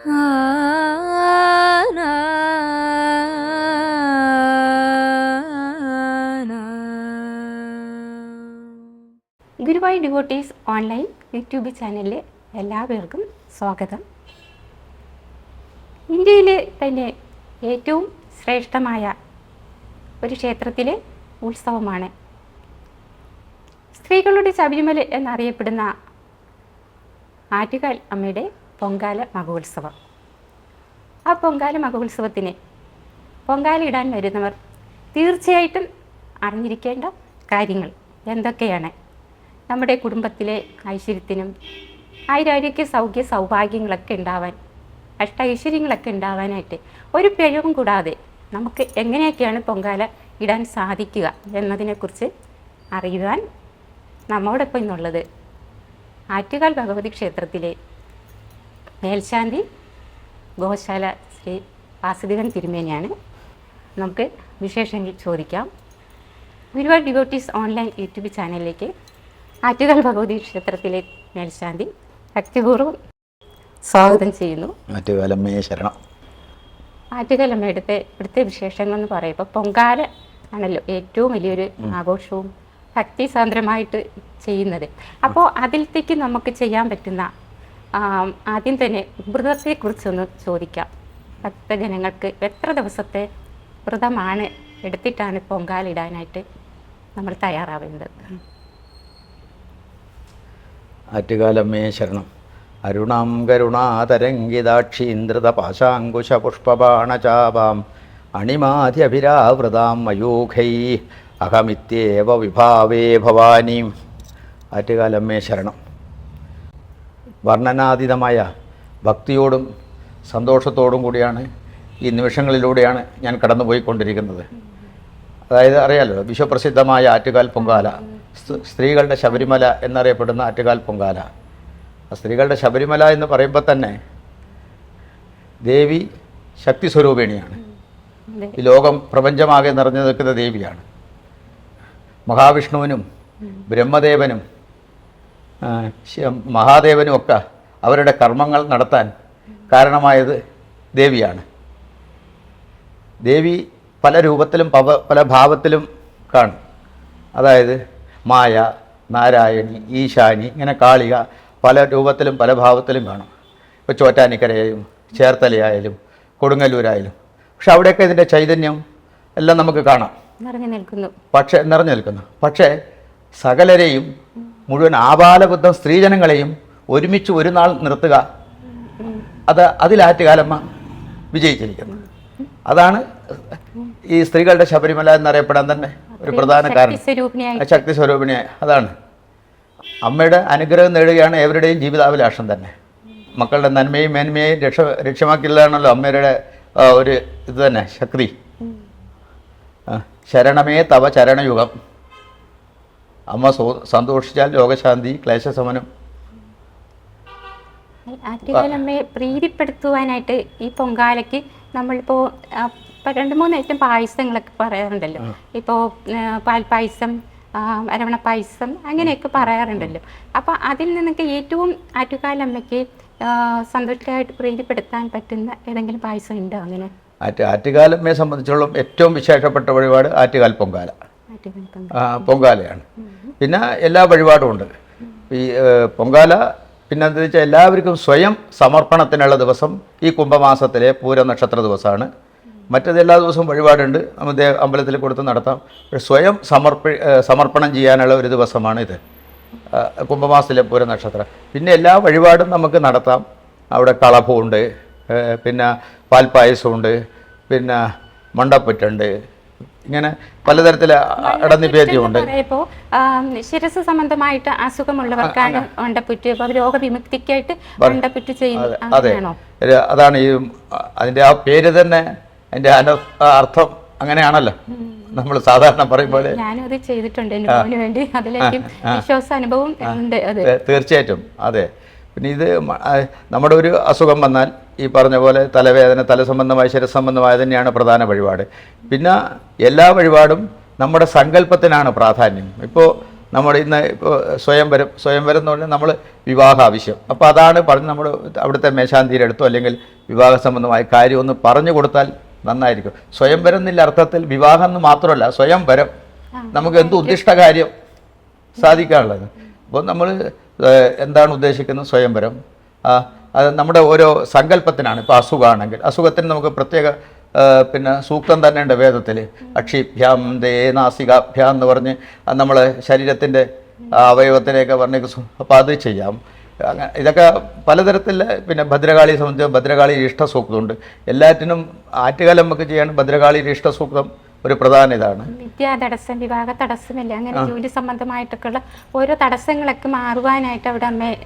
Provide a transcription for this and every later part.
Guruvayur devotees online YouTube ചാനലിലെ എല്ലാവർക്കും സ്വാഗതം. ഇന്ത്യയിലെ തന്നെ ഏറ്റവും ശ്രേഷ്ഠമായ ഒരു ക്ഷേത്രത്തിലെ ഉത്സവമാണ്. സ്ത്രീകളുടെ ശബരിമല എന്നറിയപ്പെടുന്ന ആറ്റുകാൽ അമ്മയുടെ പൊങ്കാല മകോത്സവം ആ പൊങ്കാല മകോത്സവത്തിന് പൊങ്കാല ഇടാൻ വരുന്നവർ തീർച്ചയായിട്ടും അറിഞ്ഞിരിക്കേണ്ട കാര്യങ്ങൾ എന്തൊക്കെയാണ്? നമ്മുടെ കുടുംബത്തിലെ ഐശ്വര്യത്തിനും ആയിരാരോഗ്യ സൗഖ്യ സൗഭാഗ്യങ്ങളൊക്കെ ഉണ്ടാവാൻ അഷ്ട ഐശ്വര്യങ്ങളൊക്കെ ഉണ്ടാവാനായിട്ട് ഒരു പിഴവും കൂടാതെ നമുക്ക് എങ്ങനെയൊക്കെയാണ് പൊങ്കാല ഇടാൻ സാധിക്കുക എന്നതിനെക്കുറിച്ച് അറിയുവാൻ നമ്മോടൊപ്പം ഇന്നുള്ളത് ആറ്റുകാൽ ഭഗവതി ക്ഷേത്രത്തിലെ മേൽശാന്തി ഗോശാല ശ്രീ വാസുദേവൻ തിരുമേനിയാണ്. നമുക്ക് വിശേഷങ്ങൾ ചോദിക്കാം. ഒരുപാട് ഡിവോട്ടീസ് ഓൺലൈൻ യൂട്യൂബ് ചാനലിലേക്ക് ആറ്റുകാൽ ഭഗവതി ക്ഷേത്രത്തിലെ മേൽശാന്തി ഭക്തിപൂർവം സ്വാഗതം ചെയ്യുന്നു. മറ്റുകാലമേ ശരണം. ആറ്റുകാൽ അമ്മയുടെ ഇവിടുത്തെ വിശേഷങ്ങൾ എന്ന് പറയുമ്പോൾ പൊങ്കാല ആണല്ലോ ഏറ്റവും വലിയൊരു ആഘോഷവും ഭക്തി സാന്ദ്രമായിട്ട് ചെയ്യുന്നത്. അപ്പോൾ അതിലത്തേക്ക് നമുക്ക് ചെയ്യാൻ പറ്റുന്ന ആദ്യം തന്നെ വ്രതത്തെക്കുറിച്ചൊന്ന് ചോദിക്കാം. ഭക്തജനങ്ങൾക്ക് എത്ര ദിവസത്തെ വ്രതമാണ് എടുത്തിട്ടാണ് പൊങ്കാലിടാനായിട്ട് നമ്മൾ തയ്യാറാവേണ്ടത്? ആറ്റുകാലമേ ശരണം. അരുണാം കരുണാതരംഗിതാക്ഷീന്ദ്രത പാശാങ്കുശ പുഷ്പബാണചാപാം അണിമാധ്യഭിരാവൃതാം മയൂഖൈ അഹമിത്യേവ വിഭാവേ ഭവാനീം. ആറ്റുകാലമ്മേ ശരണം. വർണനാതീതമായ ഭക്തിയോടും സന്തോഷത്തോടും കൂടിയാണ് ഈ നിമിഷങ്ങളിലൂടെയാണ് ഞാൻ കടന്നുപോയിക്കൊണ്ടിരിക്കുന്നത്. അതായത് അറിയാലോ വിശ്വപ്രസിദ്ധമായ ആറ്റുകാൽ പൊങ്കാല സ്ത്രീകളുടെ ശബരിമല എന്നറിയപ്പെടുന്ന ആറ്റുകാൽ പൊങ്കാല. ആ സ്ത്രീകളുടെ ശബരിമല എന്ന് പറയുമ്പോൾ തന്നെ ദേവി ശക്തി സ്വരൂപിണിയാണ്. ഈ ലോകം പ്രപഞ്ചമാകെ നിറഞ്ഞു നിൽക്കുന്ന ദേവിയാണ്. മഹാവിഷ്ണുവിനും ബ്രഹ്മദേവനും മഹാദേവനും ഒക്കെ അവരുടെ കർമ്മങ്ങൾ നടത്താൻ കാരണമായത് ദേവിയാണ്. ദേവി പല രൂപത്തിലും പവ പല ഭാവത്തിലും കാണും. അതായത് മായ നാരായണി ഈശാനി ഇങ്ങനെ കാളിക പല രൂപത്തിലും പല ഭാവത്തിലും കാണും. ഇപ്പോൾ ചോറ്റാനിക്കരയായാലും ചേർത്തലയായാലും കൊടുങ്ങല്ലൂരായാലും. പക്ഷെ അവിടെയൊക്കെ ഇതിന്റെ ചൈതന്യം എല്ലാം നമുക്ക് കാണാം. നിറഞ്ഞു നിൽക്കുന്നു. പക്ഷേ നിറഞ്ഞു നിൽക്കുന്നു. പക്ഷേ സകലരെയും മുഴുവൻ ആപാലബുദ്ധം സ്ത്രീജനങ്ങളെയും ഒരുമിച്ച് ഒരു നാൾ നിർത്തുക. അത് അതിലാറ്റുകാലമ്മ വിജയിച്ചിരിക്കുന്നു. അതാണ് ഈ സ്ത്രീകളുടെ ശബരിമല എന്നറിയപ്പെടാൻ തന്നെ ഒരു പ്രധാന കാരണം. ശക്തി സ്വരൂപിണിയായ. അതാണ്. അമ്മയുടെ അനുഗ്രഹം നേടുകയാണ് എവരുടെയും ജീവിതാഭിലാഷം തന്നെ. മക്കളുടെ നന്മയും മേന്മയും രക്ഷ രക്ഷമാക്കില്ലാണല്ലോ അമ്മയുടെ ഒരു ഇത് തന്നെ ശക്തി. ശരണമേ തവ ചരണയുഗം. അമ്മ സന്തോഷിച്ചാൽ ലോകശാന്തി ക്ലേശശമനം. ആറ്റുകാലമ്മയെ പ്രീതിപ്പെടുത്തുവാനായിട്ട് ഈ പൊങ്കാലയ്ക്ക് നമ്മളിപ്പോൾ രണ്ടു മൂന്ന് ഐറ്റം പായസങ്ങളൊക്കെ പറയാറുണ്ടല്ലോ. ഇപ്പോ പാൽപ്പായസം പായസം അരവണ പായസം അങ്ങനെയൊക്കെ പറയാറുണ്ടല്ലോ. അപ്പോൾ അതിൽ നിന്നൊക്കെ ഏറ്റവും ആറ്റുകാലമ്മയ്ക്ക് സന്തോഷമായിട്ട് പ്രീതിപ്പെടുത്താൻ പറ്റുന്ന ഏതെങ്കിലും പായസം ഉണ്ടോ അങ്ങനെ? ആറ്റ് ആറ്റുകാലമ്മയെ സംബന്ധിച്ചോളം ഏറ്റവും വിശേഷപ്പെട്ട വഴിപാട് ആറ്റുകാൽ പൊങ്കാല. ആറ്റുകാൽ പൊങ്കാലയാണ്. പിന്നെ എല്ലാ വഴിപാടും ഉണ്ട്. ഈ പൊങ്കാല പിന്നെ എന്താ വെച്ചാൽ എല്ലാവർക്കും സ്വയം സമർപ്പണത്തിനുള്ള ദിവസം ഈ കുംഭമാസത്തിലെ പൂര നക്ഷത്ര ദിവസമാണ്. മറ്റത് എല്ലാ ദിവസവും വഴിപാടുണ്ട്. നമ്മൾ ദേ അമ്പലത്തിൽ കൊടുത്ത് നടത്താം. സ്വയം സമർപ്പി സമർപ്പണം ചെയ്യാനുള്ള ഒരു ദിവസമാണ് ഇത്. കുംഭമാസത്തിലെ പൂര നക്ഷത്രം. പിന്നെ എല്ലാ വഴിപാടും നമുക്ക് നടത്താം. അവിടെ കളഭമുണ്ട് പിന്നെ പാൽപ്പായസമുണ്ട് പിന്നെ മണ്ടപ്പറ്റുണ്ട് ഇങ്ങനെ പലതരത്തിൽ അടനിപേദ്യമുണ്ട് ഇപ്പോൾ ശിരസ് സംബന്ധമായിട്ട് അസുഖമുള്ളവർക്കാണ് ഉണ്ടപ്പുറ്റ് രോഗവിമുക്തിക്കായിട്ട് ഉണ്ടപ്പുറ്റ് ചെയ്യുന്നത് അതെ അതാണ് ഈ അതിന്റെ ആ പേര് തന്നെ അതിന്റെ അർത്ഥം അങ്ങനെയാണല്ലോ. നമ്മൾ സാധാരണ പറയുമ്പോൾ പോലെ. ഞാനും അത് ചെയ്തിട്ടുണ്ട്. വേണ്ടി അതിലേക്കും വിശ്വാസ അനുഭവം ഉണ്ട് തീർച്ചയായിട്ടും. അതെ. പിന്നെ ഇത് നമ്മുടെ ഒരു അസുഖം വന്നാൽ ഈ പറഞ്ഞ പോലെ തലവേദന തല തലസംബന്ധമായ ശരീരസംബന്ധമായ തന്നെയാണ് പ്രധാന വഴിപാട്. പിന്നെ എല്ലാ വഴിപാടും നമ്മുടെ സങ്കല്പത്തിനാണ് പ്രാധാന്യം. ഇപ്പോൾ നമ്മുടെ ഇന്ന് ഇപ്പോൾ സ്വയംവരം സ്വയംവരം എന്ന് പറഞ്ഞാൽ നമ്മൾ വിവാഹ ആവശ്യം അപ്പോൾ അതാണ് പറഞ്ഞ് നമ്മൾ അവിടുത്തെ മേശാന്തിയുടെ അടുത്തോ അല്ലെങ്കിൽ വിവാഹ സംബന്ധമായ കാര്യം ഒന്ന് പറഞ്ഞു കൊടുത്താൽ നന്നായിരിക്കും. സ്വയംവരം എന്നുള്ള അർത്ഥത്തിൽ വിവാഹം എന്ന് മാത്രമല്ല സ്വയംവരം. നമുക്ക് എന്ത് ഉദ്ദിഷ്ട കാര്യം സാധിക്കാനുള്ളത്. അപ്പോൾ നമ്മൾ എന്താണ് ഉദ്ദേശിക്കുന്നത്? സ്വയംവരം. അത് നമ്മുടെ ഓരോ സങ്കല്പത്തിനാണ്. ഇപ്പോൾ അസുഖമാണെങ്കിൽ അസുഖത്തിന് നമുക്ക് പ്രത്യേക പിന്നെ സൂക്തം തന്നെ ഉണ്ട് വേദത്തിൽ. അക്ഷിഭ്യാം ദേ നാസികാഭ്യാം എന്ന് പറഞ്ഞ് നമ്മൾ ശരീരത്തിന്റെ അവയവത്തിനെയൊക്കെ പറഞ്ഞ് അപ്പോൾ അത് ചെയ്യാം. അങ്ങനെ ഇതൊക്കെ പലതരത്തിൽ പിന്നെ ഭദ്രകാളിയെ സംബന്ധിച്ച് ഭദ്രകാളി ഇഷ്ടസൂക്തമുണ്ട്. എല്ലാറ്റിനും ആറ്റുകാലം നമുക്ക് ചെയ്യാൻ ഭദ്രകാളി ഇഷ്ടസൂക്തം ഒരു പ്രധാന ഇതാണ്. വിദ്യാ തടസ്സം വിവാഹ തടസ്സമില്ല? അങ്ങനെ ജോലി സംബന്ധമായിട്ടൊക്കെയുള്ള ഓരോ തടസ്സങ്ങളൊക്കെ മാറുവാനായിട്ട് അവിടെ അമ്മയെ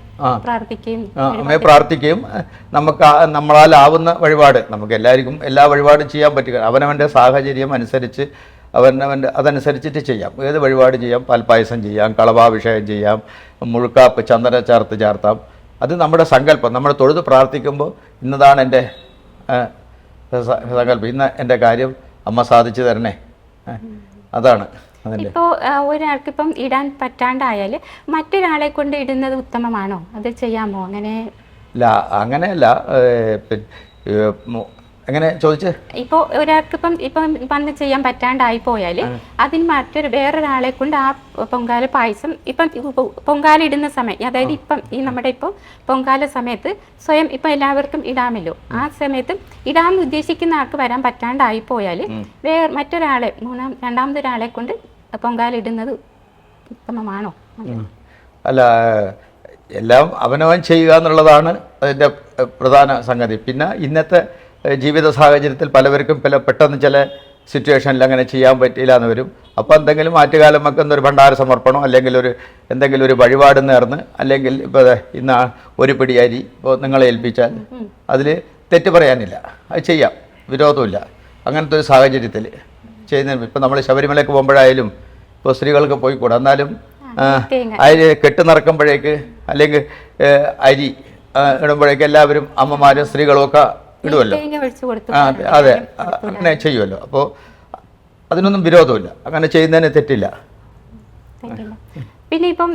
പ്രാർത്ഥിക്കുകയും അമ്മയെ പ്രാർത്ഥിക്കുകയും നമുക്ക് നമ്മളാൽ ആവുന്ന വഴിപാട്. നമുക്ക് എല്ലാവർക്കും എല്ലാ വഴിപാടും ചെയ്യാൻ പറ്റുക. അവനവന്റെ സാഹചര്യം അനുസരിച്ച് അവനവന്റെ അതനുസരിച്ചിട്ട് ചെയ്യാം. ഏത് വഴിപാട് ചെയ്യാം? പാൽപ്പായസം ചെയ്യാം കളഭാഭിഷേകം ചെയ്യാം മുഴുക്കാപ്പ് ചന്ദന ചേർത്ത് ചേർത്താം. അത് നമ്മുടെ സങ്കല്പം. നമ്മൾ തൊഴുത് പ്രാർത്ഥിക്കുമ്പോൾ ഇന്നതാണ് എന്റെ സങ്കല്പം. ഇന്ന് എന്റെ കാര്യം അമ്മ സാധിച്ചു തരണേ. അതാണ് ഇപ്പോ ഇപ്പോൾ ഒരാൾക്ക് ഇപ്പം ഇടാൻ പറ്റാണ്ടായാൽ മറ്റൊരാളെ കൊണ്ട് ഇടുന്നത് ഉത്തമമാണോ? അത് ചെയ്യാമോ? അങ്ങനെ അല്ല അങ്ങനെയല്ല എങ്ങനെ ചോദിച്ചേ? ഇപ്പോ ഒരാൾക്ക് ഇപ്പം ഇപ്പം വന്ന് ചെയ്യാൻ പറ്റാണ്ടായി പോയാൽ അതിന് മറ്റൊരു വേറൊരാളെ കൊണ്ട് ആ പൊങ്കാല പായസം ഇപ്പം പൊങ്കാല ഇടുന്ന സമയം അതായത് ഇപ്പം ഈ നമ്മുടെ ഇപ്പോൾ പൊങ്കാല സമയത്ത് സ്വയം ഇപ്പം എല്ലാവർക്കും ഇടാമല്ലോ. ആ സമയത്ത് ഇടാമെന്ന് ഉദ്ദേശിക്കുന്ന ആൾക്ക് വരാൻ പറ്റാണ്ടായി പോയാൽ വേറെ മറ്റൊരാളെ മൂന്നാം രണ്ടാമതൊരാളെ കൊണ്ട് പൊങ്കാല ഇടുന്നത് ഉത്തമമാണോ? അല്ല എല്ലാം അവനവൻ ചെയ്യുക എന്നുള്ളതാണ് അതിന്റെ പ്രധാന സംഗതി. പിന്നെ ഇന്നത്തെ ജീവിത സാഹചര്യത്തിൽ പലവർക്കും പല പെട്ടെന്ന് ചില സിറ്റുവേഷനിൽ അങ്ങനെ ചെയ്യാൻ പറ്റില്ല എന്ന് വരും. അപ്പോൾ എന്തെങ്കിലും ആറ്റുകാലം വെക്കുന്ന ഒരു ഭണ്ഡാര സമർപ്പണം? അല്ലെങ്കിൽ ഒരു എന്തെങ്കിലും ഒരു വഴിപാട് നേർന്ന് അല്ലെങ്കിൽ ഇപ്പോൾ ഇന്ന് ഒരു പിടി അരി ഇപ്പോൾ നിങ്ങളെ ഏൽപ്പിച്ചാൽ അതിൽ തെറ്റ് പറയാനില്ല. അത് ചെയ്യാം. വിരോധമില്ല. അങ്ങനത്തെ ഒരു സാഹചര്യത്തിൽ ചെയ്യുന്ന ഇപ്പം നമ്മൾ ശബരിമലയ്ക്ക് പോകുമ്പോഴായാലും ഇപ്പോൾ സ്ത്രീകൾക്ക് പോയിക്കൂടാ. എന്നാലും. അരി കെട്ട് നിറക്കുമ്പോഴേക്ക് അല്ലെങ്കിൽ അരി ഇടുമ്പോഴേക്ക് എല്ലാവരും അമ്മമാരും സ്ത്രീകളും ഒക്കെ ഇടുമല്ലോ അതെ, അങ്ങനെ ചെയ്യുമല്ലോ അപ്പോൾ അതിനൊന്നും വിരോധമില്ല. അങ്ങനെ ചെയ്യുന്നതിന് തെറ്റില്ല. പിന്നെ ഇപ്പം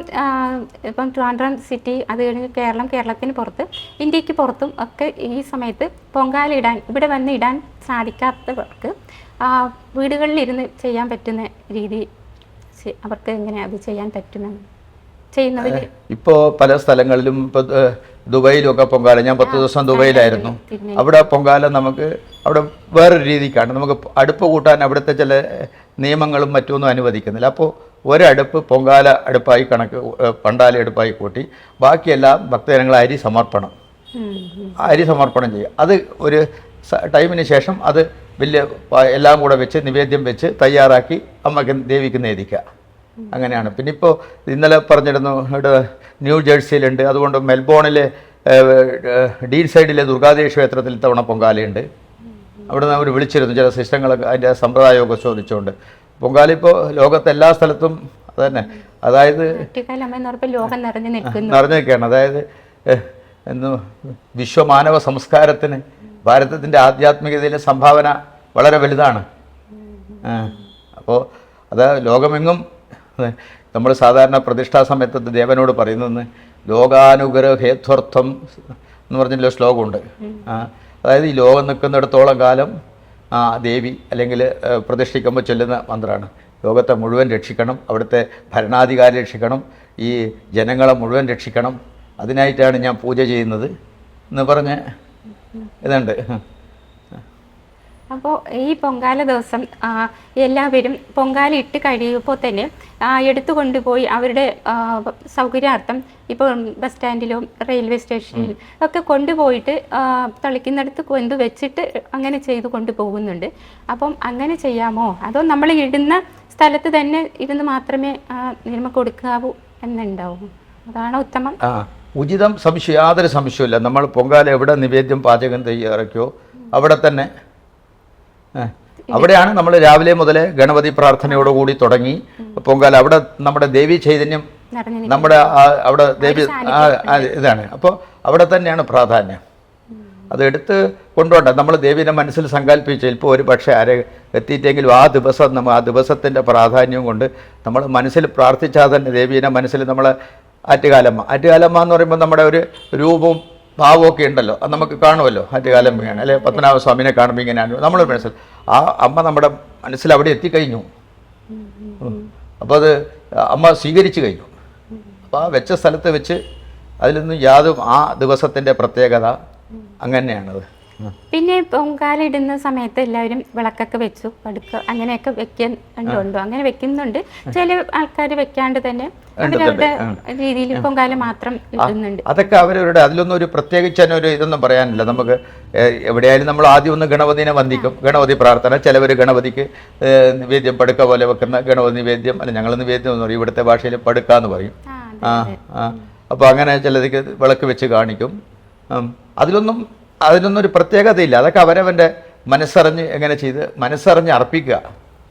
ഇപ്പം ട്രിവാൻഡ്രം സിറ്റി അത് കഴിഞ്ഞ് കേരളം കേരളത്തിന് പുറത്ത് ഇന്ത്യയ്ക്ക് പുറത്തും ഒക്കെ ഈ സമയത്ത് പൊങ്കാല ഇടാൻ ഇവിടെ വന്ന് ഇടാൻ സാധിക്കാത്തവർക്ക് വീടുകളിലിരുന്ന് ചെയ്യാൻ പറ്റുന്ന രീതി അവർക്ക് എങ്ങനെ അത് ചെയ്യാൻ പറ്റുമെന്ന് ഇപ്പോൾ പല സ്ഥലങ്ങളിലും ഇപ്പോൾ ദുബൈയിലും ഒക്കെ പൊങ്കാല. ഞാൻ പത്ത് ദിവസം ദുബൈയിലായിരുന്നു. അവിടെ പൊങ്കാല നമുക്ക് അവിടെ വേറൊരു രീതിക്കാണ്. നമുക്ക് അടുപ്പ് കൂട്ടാൻ അവിടുത്തെ ചില നിയമങ്ങളും മറ്റൊന്നും അനുവദിക്കുന്നില്ല. അപ്പോൾ ഒരടുപ്പ് പൊങ്കാല അടുപ്പായി കണക്ക് പണ്ടാല അടുപ്പായി കൂട്ടി ബാക്കിയെല്ലാം ഭക്തജനങ്ങൾ അരി സമർപ്പണം. അരി സമർപ്പണം ചെയ്യും അത് ഒരു ടൈമിന് ശേഷം അത് വലിയ എല്ലാം കൂടെ വെച്ച് നിവേദ്യം വെച്ച് തയ്യാറാക്കി അമ്മയ്ക്ക് ദേവിക്ക് നേദിക്കുക അങ്ങനെയാണ്. പിന്നെ ഇപ്പോൾ ഇന്നലെ പറഞ്ഞിരുന്നു ഇവിടെ ന്യൂ ജേഴ്സിയിലുണ്ട്. അതുകൊണ്ട് മെൽബോണിലെ ഡീൻ സൈഡിലെ ദുർഗാദേവി ക്ഷേത്രത്തിൽ തവണ പൊങ്കാലയുണ്ട്. അവിടെ നിന്ന് അവർ വിളിച്ചിരുന്നു. ചില സിസ്റ്റങ്ങളൊക്കെ അതിന്റെ സമ്പ്രദായമൊക്കെ ചോദിച്ചുകൊണ്ട് പൊങ്കാല ഇപ്പോൾ ലോകത്തെ എല്ലാ സ്ഥലത്തും അതന്നെ. അതായത് ലോകം നിറഞ്ഞു നിൽക്കുകയാണ് അതായത് എന്ന് വിശ്വമാനവ സംസ്കാരത്തിന് ഭാരതത്തിന്റെ ആധ്യാത്മികതയിലെ സംഭാവന വളരെ വലുതാണ്. അപ്പോൾ അത് ലോകമെങ്ങും നമ്മൾ സാധാരണ പ്രതിഷ്ഠാ സമയത്ത് ദേവനോട് പറയുന്നത് ലോകാനുഗ്രഹേത്വർത്ഥം എന്ന് പറഞ്ഞൊരു ശ്ലോകമുണ്ട്. അതായത് ഈ ലോകം നിൽക്കുന്നിടത്തോളം കാലം ആ ദേവി അല്ലെങ്കിൽ പ്രതിഷ്ഠിക്കുമ്പോൾ ചൊല്ലുന്ന മന്ത്രമാണ് ലോകത്തെ മുഴുവൻ രക്ഷിക്കണം അവിടുത്തെ ഭരണാധികാരി രക്ഷിക്കണം ഈ ജനങ്ങളെ മുഴുവൻ രക്ഷിക്കണം. അതിനായിട്ടാണ് ഞാൻ പൂജ ചെയ്യുന്നത് എന്ന് പറഞ്ഞ് ഇതുണ്ട്. അപ്പോൾ ഈ പൊങ്കാല ദിവസം എല്ലാവരും പൊങ്കാല ഇട്ട് കഴിയുമ്പോൾ തന്നെ എടുത്തു കൊണ്ടുപോയി അവരുടെ സൗകര്യാർത്ഥം ഇപ്പോൾ ബസ് സ്റ്റാൻഡിലും റെയിൽവേ സ്റ്റേഷനിലും ഒക്കെ കൊണ്ടുപോയിട്ട് തളിക്കുന്നിടത്ത് കൊണ്ട് വെച്ചിട്ട് അങ്ങനെ ചെയ്ത് കൊണ്ടുപോകുന്നുണ്ട്. അപ്പം അങ്ങനെ ചെയ്യാമോ? അതോ നമ്മൾ ഇടുന്ന സ്ഥലത്ത് തന്നെ ഇരുന്ന് മാത്രമേ നിയമ കൊടുക്കാവൂ എന്നുണ്ടാവും? അതാണ് ഉത്തമം. ഉചിതം സംശയം യാതൊരു സംശയമില്ല നമ്മൾ പൊങ്കാല എവിടെ നിവേദ്യം പാചകം തയ്യാറാക്കിയോ അവിടെ തന്നെ അവിടെയാണ് നമ്മൾ രാവിലെ മുതൽ ഗണപതി പ്രാർത്ഥനയോടുകൂടി തുടങ്ങി. പൊങ്കാല അവിടെ നമ്മുടെ ദേവി ചൈതന്യം നമ്മുടെ അവിടെ ദേവി ഇതാണ്. അപ്പോൾ അവിടെ തന്നെയാണ് പ്രാധാന്യം. അത് എടുത്ത് കൊണ്ടുപോകണ്ട നമ്മൾ ദേവീനെ മനസ്സിൽ സങ്കല്പിച്ച് ചിലപ്പോൾ ഒരു പക്ഷേ ആരെ എത്തിയിട്ടെങ്കിലും ആ ദിവസം നമ്മൾ ആ ദിവസത്തിന്റെ പ്രാധാന്യം കൊണ്ട് നമ്മൾ മനസ്സിൽ പ്രാർത്ഥിച്ചാൽ തന്നെ ദേവീനെ മനസ്സിൽ നമ്മൾ ആറ്റുകാലമ്മ. ആറ്റുകാലമ്മ എന്ന് പറയുമ്പോൾ നമ്മുടെ ഒരു രൂപവും ഭാവവും ഒക്കെ ഉണ്ടല്ലോ. അത് നമുക്ക് കാണുമല്ലോ. ആദ്യകാലം വേണം അല്ലെ പത്മനാഭ സ്വാമിനെ കാണുമ്പോൾ ഇങ്ങനെയാണ് നമ്മൾ മനസ്സിൽ ആ അമ്മ നമ്മുടെ മനസ്സിൽ അവിടെ എത്തിക്കഴിഞ്ഞു. അപ്പോൾ അത് അമ്മ സ്വീകരിച്ചു കഴിഞ്ഞു. അപ്പോൾ ആ വെച്ച സ്ഥലത്ത് വെച്ച് അതിലൊന്നും യാതും ആ ദിവസത്തിന്റെ പ്രത്യേകത അങ്ങനെയാണത്. പിന്നെ പൊങ്കാല ഇടുന്ന സമയത്ത് എല്ലാവരും വിളക്കൊക്കെ വെച്ചു. പടുക്ക അങ്ങനെയൊക്കെ വെക്കുന്നുണ്ടോ അങ്ങനെ വെക്കുന്നുണ്ട്. ചില ആൾക്കാർ വെക്കാണ്ട് തന്നെ അവരവരുടെ രീതിയിൽ പൊങ്കാല മാത്രം ഇടുന്നുണ്ട്. അതൊക്കെ അവരവരുടെ അതിലൊന്നും ഒരു പ്രത്യേകിച്ച് തന്നെ ഒരു ഇതൊന്നും പറയാനില്ല. നമുക്ക് എവിടെയായാലും നമ്മൾ ആദ്യം ഒന്ന് ഗണപതിനെ വന്ദിക്കും. ഗണപതി പ്രാർത്ഥന. ചിലവർ ഗണപതിക്ക് നിവേദ്യം പടുക്ക പോലെ വെക്കുന്ന ഗണപതി നിവേദ്യം അല്ല ഞങ്ങൾ നിവേദ്യം എന്ന് പറയും. ഇവിടുത്തെ ഭാഷയിൽ പടുക്ക എന്ന് പറയും. ആ ആ ആ. അപ്പോൾ അങ്ങനെ ചിലതിക്ക് വിളക്ക് വെച്ച് കാണിക്കും. അതിലൊന്നും അതിനൊന്നും ഒരു പ്രത്യേകതയില്ല. അതൊക്കെ അവരവന്റെ മനസ്സറിഞ്ഞ് എങ്ങനെ ചെയ്ത് മനസ്സറിഞ്ഞ് അർപ്പിക്കുക.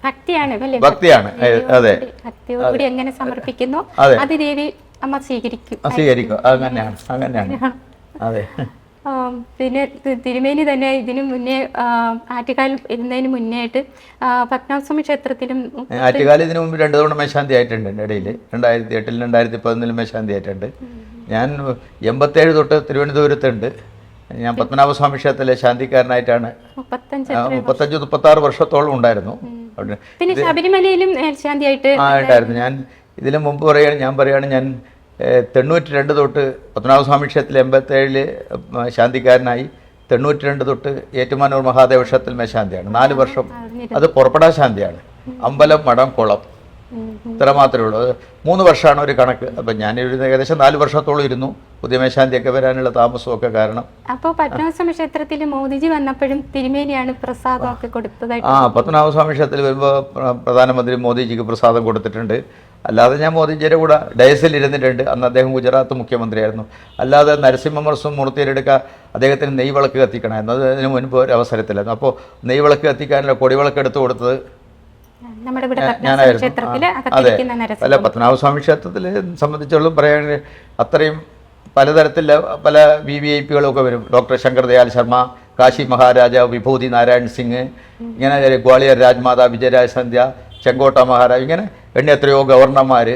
ഭക്തിയാണ് ഭക്തിയാണ്. അതെ. ഭക്തിയോടുകൂടി എങ്ങനെ സമർപ്പിക്കുന്നു അതെ. ദേവി അമ്മ സ്വീകരിക്കും. സ്വീകരിക്കും. അങ്ങനെയാണ്. അങ്ങനെയാണ്. അതെ. പിന്നെ തിരുമേനി തന്നെ ഇതിനു മുന്നേ ആറ്റുകാൽ ഇരുന്നതിന് മുന്നേ ആയിട്ട് പത്മനാഭസ്വാമി ക്ഷേത്രത്തിലും ആറ്റുകാൽ ഇതിനു മുമ്പ് രണ്ടു തവണ മേശാന്തി ആയിട്ടുണ്ട് എന്റെ ഇടയിൽ രണ്ടായിരത്തി എട്ടിൽ രണ്ടായിരത്തി പതിനൊന്നിലും മേശാന്തി ആയിട്ടുണ്ട്. ഞാൻ എൺപത്തേഴ് തൊട്ട് തിരുവനന്തപുരത്തുണ്ട്. ഞാൻ പത്മനാഭസ്വാമി ക്ഷേത്രത്തിലെ ശാന്തിക്കാരനായിട്ടാണ്. മുപ്പത്തഞ്ച് മുപ്പത്തി ആറ് മുപ്പത്താറ് വർഷത്തോളം ഉണ്ടായിരുന്നു. പിന്നെ ശബരിമലയിലും ശാന്തിയായിട്ട് ആ ഉണ്ടായിരുന്നു. ഞാൻ ഇതിലും മുമ്പ് പറയുകയാണ് ഞാൻ പറയുകയാണ് ഞാൻ തെണ്ണൂറ്റി രണ്ട് തൊട്ട് പത്മനാഭസ്വാമി ക്ഷേത്രത്തിൽ എൺപത്തേഴിൽ ശാന്തിക്കാരനായി തൊണ്ണൂറ്റി രണ്ട് തൊട്ട് ഏറ്റുമാനൂർ മഹാദേവ ക്ഷേത്രത്തിൽ മേശാന്തിയാണ് നാല് വർഷം. അത് പുറപ്പെടാ ശാന്തിയാണ്. അമ്പലം മടം കുളം. ഇത്ര മാത്രമേ ഉള്ളൂ മൂന്ന് വർഷമാണ് ഒരു കണക്ക്. അപ്പം ഞാനൊരു ഏകദേശം നാല് വർഷത്തോളം ഇരുന്നു. പുതിയ മേശാന്തിയൊക്കെ വരാനുള്ള താമസമൊക്കെ കാരണം. അപ്പോൾ പത്മനാഭസ്വാമി ക്ഷേത്രത്തിൽ മോദിജി വന്നപ്പോഴും തിരുമേനിയാണ് പ്രസാദമൊക്കെ കൊടുത്തതായിട്ട് ആ പത്മനാഭസ്വാമി ക്ഷേത്രത്തിൽ വരുമ്പോൾ പ്രധാനമന്ത്രി മോദിജിക്ക് പ്രസാദം കൊടുത്തിട്ടുണ്ട്. അല്ലാതെ ഞാൻ മോദിജിയുടെ കൂടെ ഡയസിൽ ഇരുന്നിട്ടുണ്ട്. അന്ന് അദ്ദേഹം ഗുജറാത്ത് മുഖ്യമന്ത്രിയായിരുന്നു. അല്ലാതെ നരസിംഹമർസും മൂർത്തിയിലെടുക്കുക അദ്ദേഹത്തിന് നെയ്വിളക്ക് കത്തിക്കണമായിരുന്നു അത് അതിന് മുൻപ് ഒരു അവസരത്തിലായിരുന്നു. അപ്പോൾ നെയ്വിളക്ക് കത്തിക്കാനുള്ള കൊടിവിളക്ക് എടുത്തു കൊടുത്തത് നമ്മുടെ ഇവിടെ നരസിംഹ അല്ല പത്മനാഭസ്വാമി ക്ഷേത്രത്തിൽ സംബന്ധിച്ചോളം പറയുകയാണെങ്കിൽ അത്രയും പലതരത്തിൽ പല വി വി ഐ പികളൊക്കെ വരും. ഡോക്ടർ ശങ്കർ ദയാൽ ശർമ്മ കാശി മഹാരാജ വിഭൂതി നാരായൺ സിംഗ് ഇങ്ങനെ ഗ്വാളിയർ രാജ്മാത വിജയരാജ് സന്ധ്യ ചെങ്കോട്ട മഹാരാജ് ഇങ്ങനെ എണ്ണ എത്രയോ ഗവർണർമാർ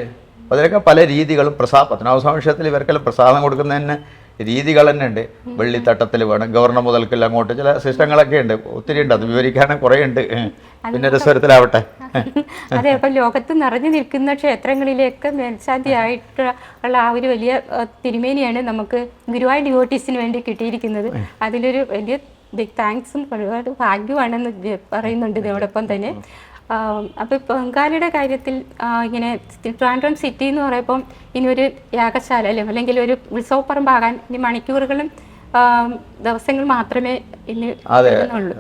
അതിലൊക്കെ പല രീതികളും പ്രസാ പത്മനാഭസ്വാമി ക്ഷേത്രത്തിൽ ഇവർക്കെല്ലാം പ്രസാദം കൊടുക്കുന്നതിന് രീതികൾ തന്നെ ഉണ്ട്. വെള്ളിത്തട്ടത്തിൽ വേണം ഗവർണർ മുതൽക്കെല്ലാം അങ്ങോട്ട് ചില സിസ്റ്റങ്ങളൊക്കെ ഉണ്ട്. ഒത്തിരി ഉണ്ട്. അത് വിവരിക്കാനും കുറേ ഉണ്ട്. പിന്നെ രസവരത്തിലാവട്ടെ അതെ അപ്പൊ ലോകത്ത് നിറഞ്ഞു നിൽക്കുന്ന ക്ഷേത്രങ്ങളിലേക്ക് മേൽശാന്തിയായിട്ട് ഉള്ള ആ ഒരു വലിയ തിരുമേനിയാണ് നമുക്ക് ഗുരുവായൂർ ഡിവോട്ടീസിന് വേണ്ടി കിട്ടിയിരിക്കുന്നത്. അതിലൊരു വലിയ ബിഗ് താങ്ക്സും ഒരുപാട് ഭാഗ്യമാണെന്ന് പറയുന്നുണ്ട് ഇതോടൊപ്പം തന്നെ. ആ, അപ്പൊ പൊങ്കാലയുടെ കാര്യത്തിൽ ഇങ്ങനെ ട്രാൻഡ്രം സിറ്റി എന്ന് പറയുമ്പോൾ ഇനി ഒരു യാഗശാല അല്ലെ? അല്ലെങ്കിൽ ഒരു ഉത്സവപ്പറമ്പാകാൻ ഇനി മണിക്കൂറുകളും ദിവസങ്ങൾ മാത്രമേ ഇനി ഉള്ളൂ.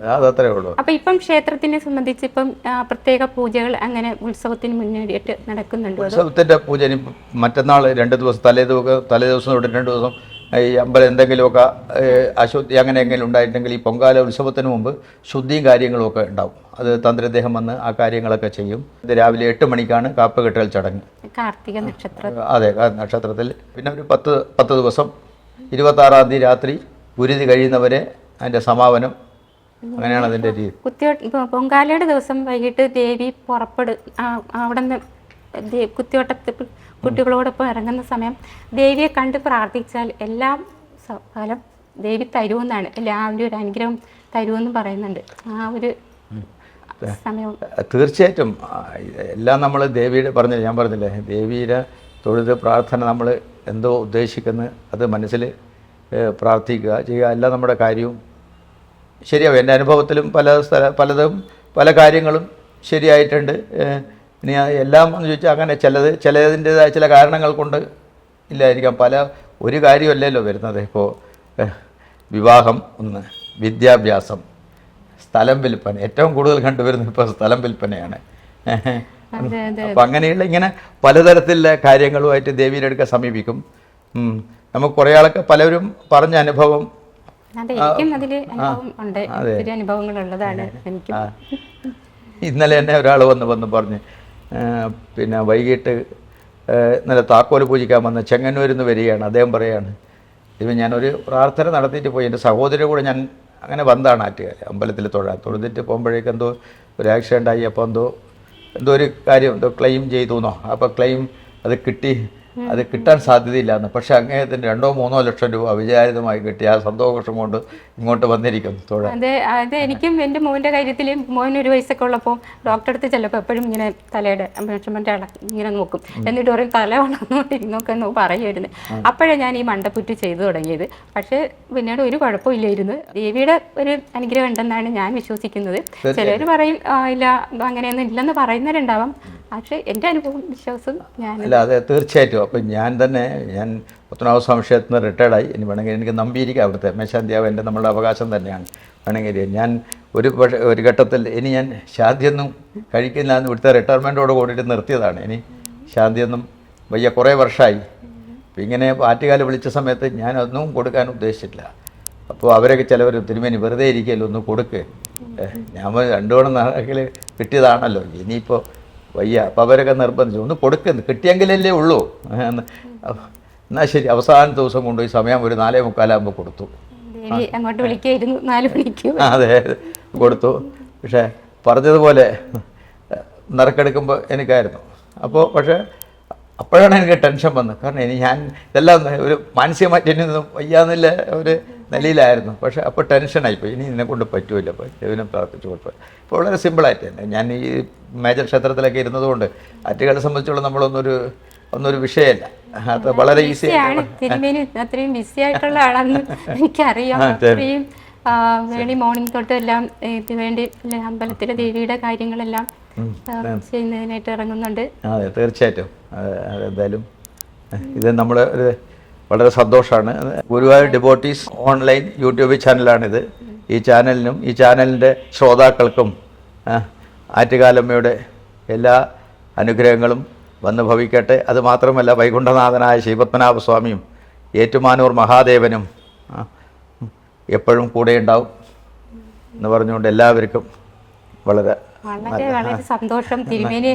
അപ്പൊ ഇപ്പം ക്ഷേത്രത്തിനെ സംബന്ധിച്ച് ഇപ്പം പ്രത്യേക പൂജകൾ അങ്ങനെ ഉത്സവത്തിന് മുന്നേടിയിട്ട് നടക്കുന്നുണ്ട്. ഉത്സവത്തിന്റെ പൂജ മറ്റന്നാൾ രണ്ട് ദിവസം തലേ ദിവസം തലേ ദിവസം തൊട്ട് രണ്ട് ദിവസം ഈ അമ്പലം എന്തെങ്കിലുമൊക്കെ അശുദ്ധി അങ്ങനെ എങ്കിലും ഉണ്ടായിട്ടുണ്ടെങ്കിൽ ഈ പൊങ്കാല ഉത്സവത്തിന് മുമ്പ് ശുദ്ധിയും കാര്യങ്ങളും ഒക്കെ ഉണ്ടാവും. അത് തന്ത്രദ്ദേഹം വന്ന് ആ കാര്യങ്ങളൊക്കെ ചെയ്യും. ഇത് രാവിലെ എട്ട് മണിക്കാണ് കാപ്പ് കെട്ടൽ ചടങ്ങ്. കാർത്തിക നക്ഷത്രം അതെ നക്ഷത്രത്തിൽ. പിന്നെ ഒരു പത്ത് പത്ത് ദിവസം ഇരുപത്താറാം തീയതി രാത്രി ഗുരുതി കഴിയുന്നവരെ അതിന്റെ സമാപനം. അങ്ങനെയാണ് അതിന്റെ രീതി. കുത്തിയോ പൊങ്കാലയുടെ ദിവസം വൈകിട്ട് ദേവി പുറപ്പെടു. അവിടെ നിന്ന് കുത്തിയോട്ടത്തിൽ കുട്ടികളോടൊപ്പം ഇറങ്ങുന്ന സമയം ദേവിയെ കണ്ട് പ്രാർത്ഥിച്ചാൽ എല്ലാം ഫലം ദേവി തരുമെന്നാണ്. എല്ലാവരും ഒരു അനുഗ്രഹം തരുമെന്ന് പറയുന്നുണ്ട്. ആ ഒരു തീർച്ചയായിട്ടും എല്ലാം നമ്മൾ ദേവിയുടെ പറഞ്ഞില്ല ഞാൻ പറഞ്ഞില്ലേ ദേവിയുടെ തൊഴുത് പ്രാർത്ഥന നമ്മൾ എന്തോ ഉദ്ദേശിക്കുന്നു അത് മനസ്സിൽ പ്രാർത്ഥിക്കുക ചെയ്യുക എല്ലാം നമ്മുടെ കാര്യവും ശരിയാവും. എന്റെ അനുഭവത്തിലും പല സ്ഥല പലതും പല കാര്യങ്ങളും ശരിയായിട്ടുണ്ട്. ഇനി എല്ലാം എന്ന് ചോദിച്ചാൽ അങ്ങനെ ചിലത് ചിലതിന്റെതായ ചില കാരണങ്ങൾ കൊണ്ട് ഇല്ലായിരിക്കാം. പല ഒരു കാര്യമല്ലല്ലോ വരുന്നത്. ഇപ്പോൾ വിവാഹം ഒന്ന് വിദ്യാഭ്യാസം. സ്ഥലം വിൽപ്പന. ഏറ്റവും കൂടുതൽ കണ്ടുവരുന്നത് ഇപ്പോൾ സ്ഥലം വിൽപ്പനയാണ്. അപ്പം അങ്ങനെയുള്ള ഇങ്ങനെ പലതരത്തിലുള്ള കാര്യങ്ങളുമായിട്ട് ദേവിയുടെ അടുക്ക സമീപിക്കും. നമുക്ക് കുറേ ആളൊക്കെ പലരും പറഞ്ഞ അനുഭവം. ഇന്നലെ തന്നെ ഒരാൾ വന്ന് വന്ന് പറഞ്ഞ് പിന്നെ വൈകിട്ട് ഇന്നലെ താക്കോൽ പൂജിക്കാൻ വന്ന ചെങ്ങന്നൂരിൽ നിന്ന് വരികയാണ്. അദ്ദേഹം പറയാണ് ഇപ്പം ഞാനൊരു പ്രാർത്ഥന നടത്തിയിട്ട് പോയി. എന്റെ സഹോദരി കൂടെ ഞാൻ അങ്ങനെ വന്നതാണ് ആറ്റുകാർ അമ്പലത്തിൽ തൊഴാൻ. തൊഴുതിട്ട് പോകുമ്പോഴേക്ക് എന്തോ ഒരു ആക്സിഡന്റ് ആയി. അപ്പോൾ എന്തോ എന്തോ ഒരു കാര്യം എന്തോ ക്ലെയിം ചെയ്തു എന്നോ. അപ്പോൾ ക്ലെയിം അത് കിട്ടി. അത് കിട്ടാൻ സാധ്യതയില്ലാന്ന്. പക്ഷെ അങ്ങേയത്തിന് രണ്ടോ മൂന്നോ ലക്ഷം രൂപ വിചാരിതമായി കിട്ടി ആ സന്തോഷം കൊണ്ട് ഇങ്ങോട്ട് വന്നിരിക്കുന്നു തൊഴിൽ അതെ അതെ എനിക്കും എന്റെ മോന്റെ കാര്യത്തിൽ മോൻ ഒരു വയസ്സൊക്കെ ഉള്ളപ്പോൾ ഡോക്ടറെ അടുത്ത് ചിലപ്പോൾ എപ്പോഴും ഇങ്ങനെ തലയുടെ മെഷർമെന്റ് ഇങ്ങനെ നോക്കും. എന്നിട്ട് പറയും തല വളർന്നുകൊണ്ടിരുന്നൊക്കെ എന്ന് പറയുമായിരുന്നു അപ്പോഴേ ഞാൻ ഈ മണ്ടപ്പുറ്റ് ചെയ്തു തുടങ്ങിയത്. പക്ഷേ പിന്നീട് ഒരു കുഴപ്പമില്ലായിരുന്നു. ദേവിയുടെ ഒരു അനുഗ്രഹം ഉണ്ടെന്നാണ് ഞാൻ വിശ്വസിക്കുന്നത്. ചിലർ പറയും "ആ, ഇല്ല അങ്ങനെയൊന്നും ഇല്ലെന്ന് പറയുന്നവരുണ്ടാവാം. പക്ഷേ എന്റെ അനുഭവം വിശ്വാസം ഞാൻ അല്ല അതെ തീർച്ചയായിട്ടും. അപ്പം ഞാൻ തന്നെ ഞാൻ പത്മനാഭ സംശയത്തിൽ നിന്ന് റിട്ടയർഡായി ഇനി വേണമെങ്കിൽ എനിക്ക് നമ്പിയിരിക്കാം അവിടുത്തെ. മേശാന്തിയാവ് എന്റെ നമ്മളുടെ അവകാശം തന്നെയാണ്. വേണമെങ്കിൽ ഞാൻ ഒരു ഒരു ഘട്ടത്തിൽ ഇനി ഞാൻ ശാന്തിയൊന്നും കഴിക്കില്ല എന്ന് ഇവിടുത്തെ റിട്ടയർമെന്റോട് കൂടിയിട്ട് നിർത്തിയതാണ്. ഇനി ശാന്തിയൊന്നും വയ്യ. കുറേ വർഷമായി. അപ്പം ഇങ്ങനെ ആറ്റുകാലം വിളിച്ച സമയത്ത് ഞാനൊന്നും കൊടുക്കാൻ ഉദ്ദേശിച്ചില്ല അപ്പോൾ അവരൊക്കെ ചിലവർ തിരുമേനി വെറുതെ ഇരിക്കല്ലോ ഒന്ന് കൊടുക്ക്. ഞാൻ രണ്ടു തവണ കിട്ടിയതാണല്ലോ. ഇനിയിപ്പോൾ വയ്യ. അപ്പോൾ അവരൊക്കെ നിർബന്ധിച്ചു. ഒന്ന് കൊടുക്കുന്നു കിട്ടിയെങ്കിലല്ലേ ഉള്ളൂ. എന്ന്. എന്നാൽ ശരി. അവസാന ദിവസം കൊണ്ടുപോയി സമയം ഒരു നാലേ മുക്കാലാകുമ്പോൾ കൊടുത്തു. അങ്ങോട്ട് വിളിക്കായിരുന്നു. നാല് മണിക്ക്. അതെ. കൊടുത്തു. പക്ഷേ പറഞ്ഞതുപോലെ നറുക്കെടുക്കുമ്പോൾ എനിക്കായിരുന്നു. അപ്പോൾ പക്ഷേ അപ്പോഴാണ് എനിക്ക് ടെൻഷൻ വന്നത്. കാരണം ഇനി ഞാൻ ഇതെല്ലാം ഒരു മാനസികമായിട്ട് ഇനി ഒന്നും വയ്യാന്നുള്ള ഒരു നിലയിലായിരുന്നു. പക്ഷേ അപ്പോൾ ടെൻഷനായിപ്പോയി ഇനി ഇതിനെ കൊണ്ട് പറ്റുമല്ലോ അപ്പോൾ ദൈവനെ പ്രാർത്ഥിച്ചു കൊടുത്തു. ഇപ്പോൾ വളരെ സിമ്പിളായിട്ട് തന്നെ ഞാൻ ഈ മേജർ ക്ഷേത്രത്തിലൊക്കെ ഇരുന്നതുകൊണ്ട് ആറ്റുകളെ സംബന്ധിച്ചുള്ള നമ്മളൊന്നൊരു ഒന്നൊരു വിഷയമല്ല അത് വളരെ ഈസി ബിസിയാണ് തിരുമേനി അത്രയും ബിസി ആയിട്ടുള്ള ആളാണെന്ന് എനിക്കറിയാം. അത്രയും വേണ്ടി മോർണിംഗ് തൊട്ട് എല്ലാം വേണ്ടി അമ്പലത്തിലെ ദേവിയുടെ കാര്യങ്ങളെല്ലാം ചെയ്യുന്നതിനായിട്ട് ഇറങ്ങുന്നുണ്ട്. അതെ തീർച്ചയായിട്ടും. അത് അതെന്തായാലും ഇത് നമ്മൾ ഒരു വളരെ സന്തോഷമാണ് ഗുരുവായൂർ ഡിബോട്ടീസ് ഓൺലൈൻ യൂട്യൂബ് ചാനലാണിത് ഈ ചാനലിനും ഈ ചാനലിന്റെ ശ്രോതാക്കൾക്കും ആറ്റുകാലമ്മയുടെ എല്ലാ അനുഗ്രഹങ്ങളും വന്ന് ഭവിക്കട്ടെ. അതുമാത്രമല്ല വൈകുണ്ഠനാഥനായ ശ്രീപത്മനാഭ സ്വാമിയും ഏറ്റുമാനൂർ മഹാദേവനും എപ്പോഴും കൂടെയുണ്ടാവും എന്ന് പറഞ്ഞുകൊണ്ട് എല്ലാവർക്കും വളരെ വളരെ വളരെ സന്തോഷം. തിരുമേനി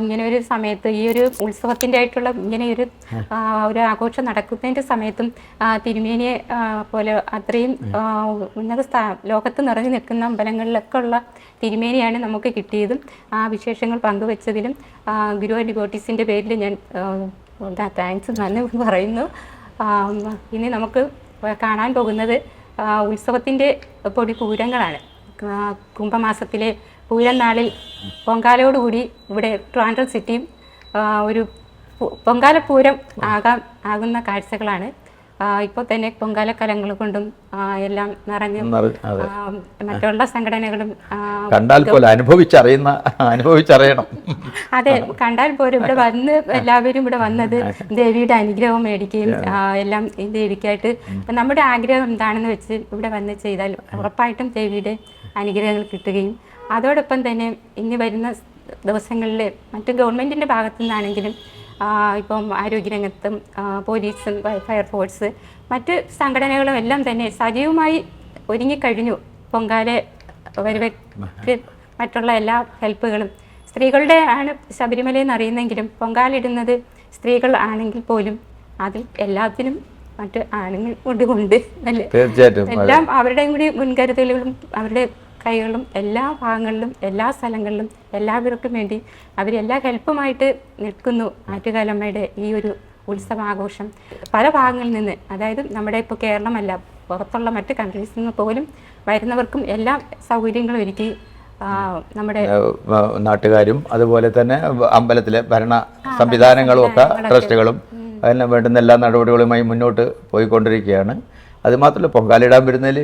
ഇങ്ങനെ ഒരു സമയത്ത് ഈ ഒരു ഉത്സവത്തിന്റെ ആയിട്ടുള്ള ഇങ്ങനെ ഒരു ഒരു ആഘോഷം നടക്കുന്നതിന്റെ സമയത്തും തിരുമേനിയെ പോലെ അത്രയും ഉന്നത സ്ഥാ ലോകത്ത് നിറഞ്ഞു നിൽക്കുന്ന അമ്പലങ്ങളിലൊക്കെ ഉള്ള തിരുമേനിയാണ് നമുക്ക് കിട്ടിയതും ആ വിശേഷങ്ങൾ പങ്കുവെച്ചതിലും ഗുരു ഡിബോട്ടീസിന്റെ പേരിൽ ഞാൻ താങ്ക്സ് നന്ദി പറയുന്നു. ഇനി നമുക്ക് കാണാൻ പോകുന്നത് ഉത്സവത്തിന്റെ ഉത്സവത്തിന്റെ പൊടിപൂരങ്ങളാണ് പൂരങ്ങളാണ്. കുംഭമാസത്തിലെ പൂരം നാളിൽ പൊങ്കാലയോടുകൂടി ഇവിടെ ട്രിവാൻഡ്രം സിറ്റിയും ഒരു പൊങ്കാല പൊങ്കാലപ്പൂരം ആകാൻ ആകുന്ന കാഴ്ചകളാണ്. ഇപ്പോൾ തന്നെ പൊങ്കാല കലങ്ങൾ കൊണ്ടും എല്ലാം നിറഞ്ഞ് മറ്റുള്ള സംഘടനകളും കണ്ടാൽ പോലെ അനുഭവിച്ചറിയുന്ന അനുഭവിച്ചറിയണം. അതെ കണ്ടാൽ പോലും ഇവിടെ വന്ന് എല്ലാവരും ഇവിടെ വന്നത് ദേവിയുടെ അനുഗ്രഹം മേടിക്കുകയും എല്ലാം ഈ ദേവിക്കായിട്ട്. നമ്മുടെ ആഗ്രഹം എന്താണെന്ന് വെച്ച് ഇവിടെ വന്ന് ചെയ്താൽ ഉറപ്പായിട്ടും ദേവിയുടെ അനുഗ്രഹങ്ങൾ കിട്ടുകയും അതോടൊപ്പം തന്നെ ഇനി വരുന്ന ദിവസങ്ങളിൽ മറ്റ് ഗവൺമെന്റിന്റെ ഭാഗത്തു നിന്നാണെങ്കിലും ഇപ്പം ആരോഗ്യരംഗത്തും പോലീസും ഫയർ ഫയർഫോഴ്സ് മറ്റ് സംഘടനകളും എല്ലാം തന്നെ സജീവമായി ഒരുങ്ങിക്കഴിഞ്ഞു പൊങ്കാല വരവേറ്റ് മറ്റുള്ള എല്ലാ ഹെൽപ്പുകളും. സ്ത്രീകളുടെ ആണ് ശബരിമല എന്ന് അറിയുന്നെങ്കിലും പൊങ്കാലിടുന്നത് സ്ത്രീകൾ ആണെങ്കിൽ പോലും അതിൽ എല്ലാത്തിനും മറ്റ് ആണുങ്ങൾ കൊണ്ട് കൊണ്ട് അല്ലേ എല്ലാം അവരുടെയും കൂടി മുൻകരുതലുകളും അവരുടെ കൈകളും എല്ലാ ഭാഗങ്ങളിലും എല്ലാ സ്ഥലങ്ങളിലും എല്ലാവർക്കും വേണ്ടി അവരെല്ലാ ഹെൽപ്പുമായിട്ട് നിൽക്കുന്നു ആറ്റുകാലമ്മയുടെ ഈ ഒരു ഉത്സവാഘോഷം. പല ഭാഗങ്ങളിൽ നിന്ന് അതായത് നമ്മുടെ ഇപ്പോൾ കേരളമല്ല പുറത്തുള്ള മറ്റ് കൺട്രീസിൽ നിന്ന് പോലും വരുന്നവർക്കും എല്ലാ സൗകര്യങ്ങളും ഒരുക്കി നമ്മുടെ നാട്ടുകാരും അതുപോലെ തന്നെ അമ്പലത്തിലെ ഭരണ സംവിധാനങ്ങളും ഒക്കെ ട്രസ്റ്റുകളും അതിന് വേണ്ടുന്ന എല്ലാ നടപടികളുമായി മുന്നോട്ട് പോയിക്കൊണ്ടിരിക്കുകയാണ്. അത് മാത്രമല്ല പൊങ്കാലിടാൻ വരുന്നതിൽ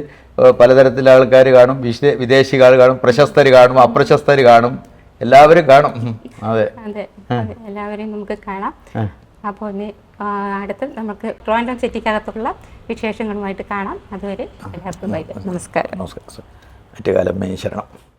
പലതരത്തിലുള്ള ആൾക്കാർ കാണും വിശേ വിദേശികൾ കാണും പ്രശസ്തർ കാണും അപ്രശസ്തർ കാണും എല്ലാവരും കാണും. അതെ. അതെ എല്ലാവരെയും നമുക്ക് കാണാം. അപ്പോൾ ഇനി അടുത്ത് നമുക്ക് ട്രോൻഡം സിറ്റിക്കകത്തുള്ള വിശേഷങ്ങളുമായിട്ട് കാണാം. അതുവരെ എല്ലാവർക്കും. നമസ്കാരം. നമസ്കാരം. മറ്റു കാലം ശരണം.